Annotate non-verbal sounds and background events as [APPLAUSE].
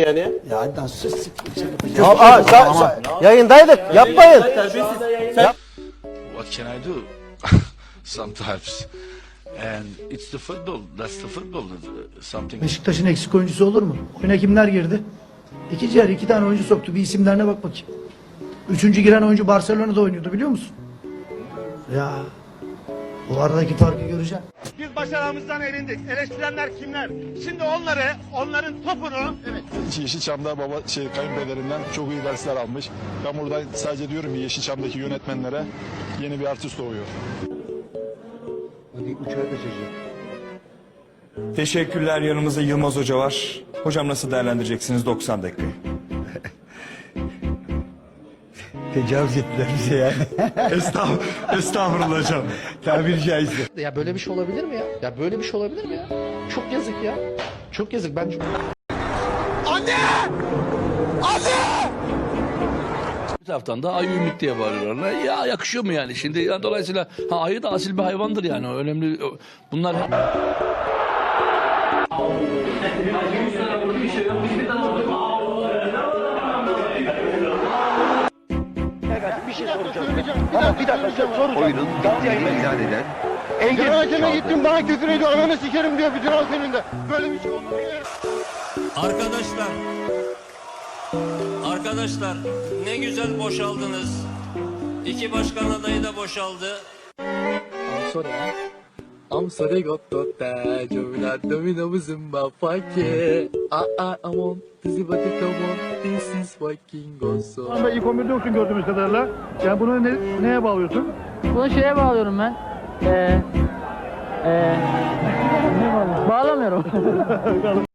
yani. Ya hadi sus siktir. Aa, aa, sa- sa- yayındaydık. Yapmayın. what can I do? [LAUGHS] Sometimes. And it's the football. That's the football. uh, Something. Beşiktaş'ın eksik oyuncusu olur mu? Oyuna kimler girdi? İkinci yarı iki tane oyuncu soktu. Bir isimlerine bak bakayım. Üçüncü giren oyuncu Barcelona'da oynuyordu biliyor musun? Ya bu aradaki farkı göreceksin. Biz başarımızdan erindik. Eleştirenler kimler? Şimdi onları, onların topunu Yeşilçam'da baba şey kayınpederinden çok iyi dersler almış. Ben burada sadece diyorum ki Yeşilçam'daki yönetmenlere yeni bir artist doğuyor. Teşekkürler. Yanımızda Yılmaz Hoca var. Hocam nasıl değerlendireceksiniz 90 dakikayı? Tecavüz ettiler bize yani. [LAUGHS] Estağfurullah, estağfurullah hocam. Tabiri caizse. Ya böyle bir şey olabilir mi ya? Ya böyle bir şey olabilir mi ya? Çok yazık ya. Çok yazık. Ben Bir taraftan da ayı ümit diye bağırıyorlar. Ya yakışıyor mu yani? Şimdi ya dolayısıyla ha, ayı da asil bir hayvandır yani. O önemli. O- Bunlar engel hakeme gittim bana küfür ediyor. Ananı sikerim diyor bütün halk önünde. Böyle bir şey olur mu ya? Arkadaşlar, arkadaşlar ne güzel boşaldınız. İki başkan adayı da boşaldı. I'm sorry got to that Jovina domino zumba fake I I I want this is what it come on This is fucking awesome Ama ilk 11'de yoksun gördüğümüz kadarıyla. Yani bunu ne, neye bağlıyorsun? Bunu şeye bağlıyorum ben. Ee, ee, bağlamıyorum. [LAUGHS]